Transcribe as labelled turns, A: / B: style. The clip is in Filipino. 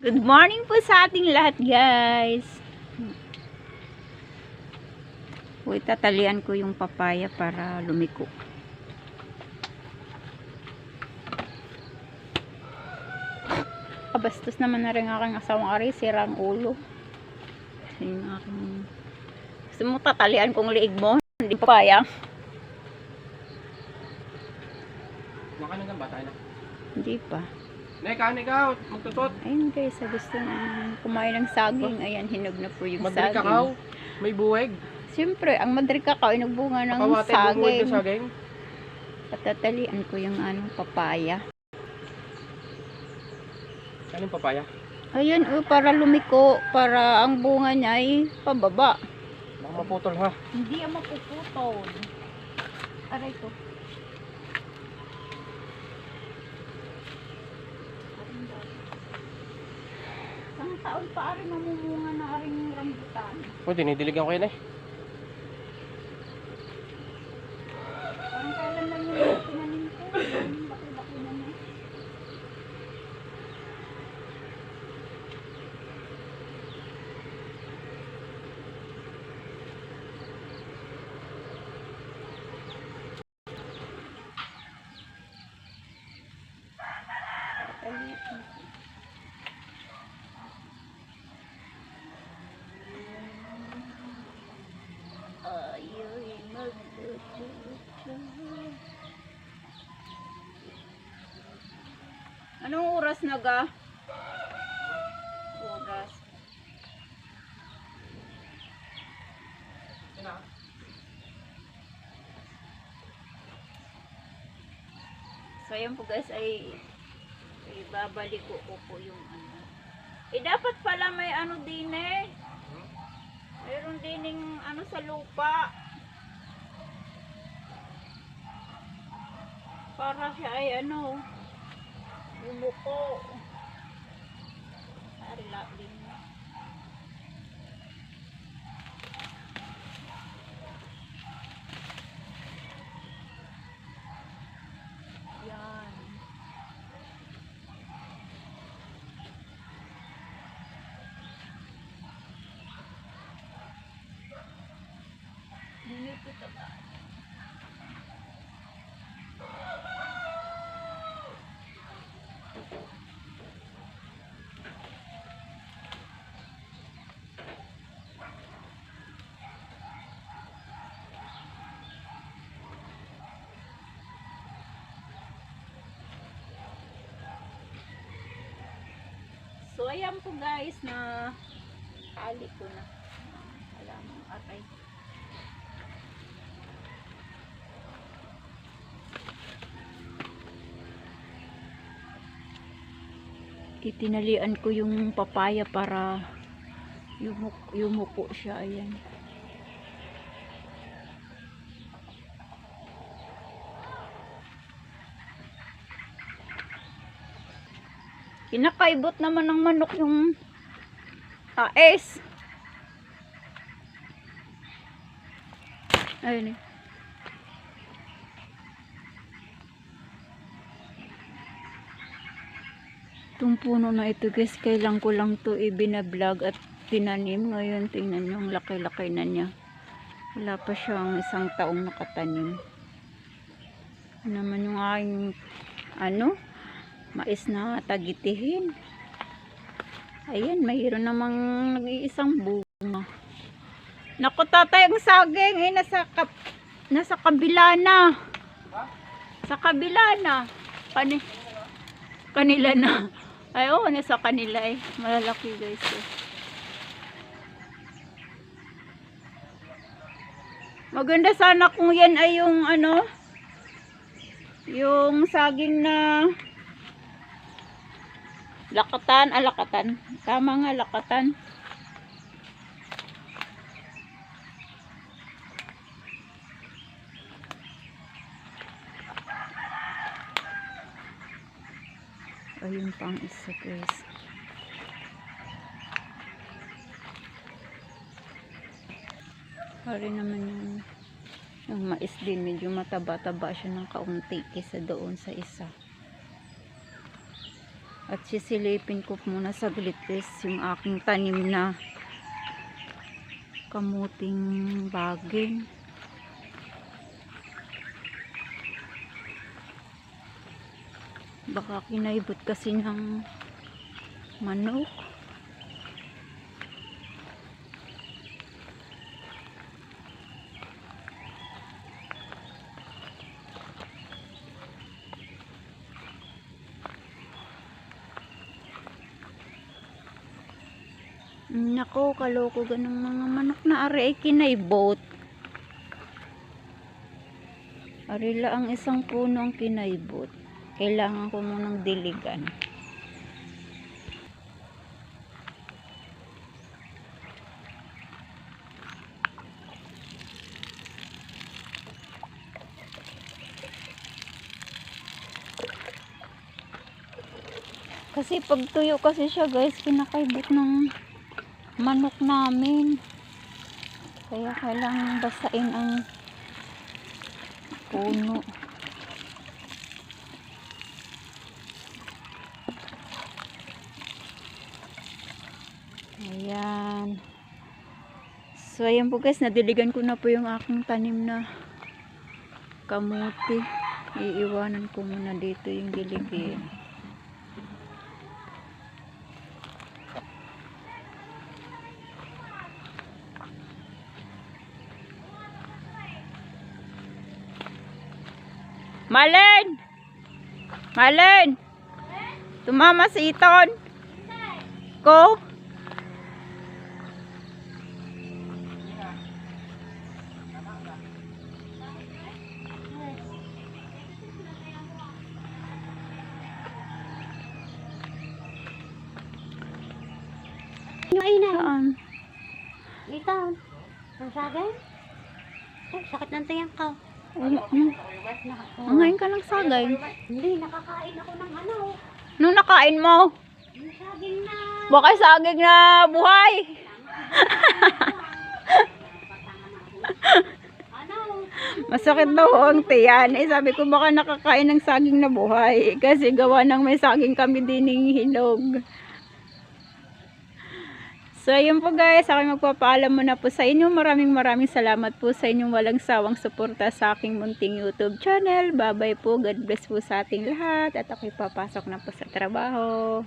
A: Good morning po sa ating lahat guys. Uy, tatalian ko yung papaya para lumiko. Kabastos naman na rin aking asawang ari, sirang ulo. Kasi yung aking... Gusto mo tatalian kong liig mo? Hindi papaya.
B: Makanan ng bata na.
A: Hindi pa.
B: Neka, ikaw, magtutot.
A: Ayun guys, sa gusto nang kumain ng saging. Ayan, hinog na po yung
B: Madali
A: saging.
B: kakao. May buweg.
A: Siyempre, ang Madrid Cacao ay nagbunga ng
B: Pakawate,
A: saging.
B: ng saging.
A: Patatalian ko yung anong papaya.
B: Anong papaya?
A: Ayan, oh, para lumiko, para ang bunga niya ay pababa.
B: Baka maputol ha.
A: Hindi ang mapuputol. Aray ko. Isang taon pa aring mamumunga na aring rambutan.
B: O, dinidiligan ko yan eh.
A: Parang kailan lang yung tinanim ko. Yung Laki-laki na niya. Ayoy, Anong oras na ga? Oras. So ayan po guys ay ibabalik ko ko po yung ano. Eh dapat pala may ano din eh. Mayroon dining ano sa lupa. Para siya ay ano, Bumuko. Arila din. Yan. Dito ito ba? So, ayan po guys na tali ko na. Alam mo, atay. Itinalian ko yung papaya para yumuk yumuko siya. Ayan. Kinakaibot naman ng manok yung taes. Ayun eh. Itong puno na ito guys, kailan ko lang to ibinablog at tinanim. Ngayon tingnan nyo, ang laki-laki na niya. Wala pa siyang isang taong nakatanim. Ano naman yung aking ano, mais na tagitihin. Ayan, mayroon namang nag-iisang bunga. Naku tatay, ang saging eh, nasa, kap nasa kabila na. Sa kabila na. Kani kanila na. Ay, oo, nasa kanila eh. Malalaki guys eh. Maganda sana kung yan ay yung ano, yung saging na Lakatan, ah, lakatan. Tama nga, lakatan. Ayun pang isa guys. Pare naman yung yung mais din medyo mataba-taba siya ng kaunti kaysa doon sa isa. At sisilipin ko muna saglit is yung aking tanim na kamuting baging. Baka kinaibot kasi ng manok. Nako, kaloko ganang mga manok na ari ay kinaibot. Ari la ang isang puno ang kinaibot. Kailangan ko munang diligan. Kasi pag tuyo kasi siya guys, kinakaibot ng manok namin. Kaya kailangan basain ang puno. Ayan. So, ayan po guys, nadiligan ko na po yung aking tanim na kamuti. Iiwanan ko muna dito yung diligin. Malen! Malen! Tumama si Iton! Ko?
C: Yung ina,
A: Saan?
C: ito. Ang sagay? Oh, sakit ng tiyan ko.
A: Angayin ka ng sagay.
C: Hindi, nakakain ako ng ano.
A: Nung nakain mo,
C: saging na.
A: baka saging na buhay. Masakit daw ang tiyan. Eh, sabi ko baka nakakain ng saging na buhay. Kasi gawa ng may saging kami dining hinog. So, ayun po guys. Ako magpapaalam muna po sa inyo. Maraming maraming salamat po sa inyong walang sawang suporta sa aking munting YouTube channel. Bye-bye po. God bless po sa ating lahat. At ako'y papasok na po sa trabaho.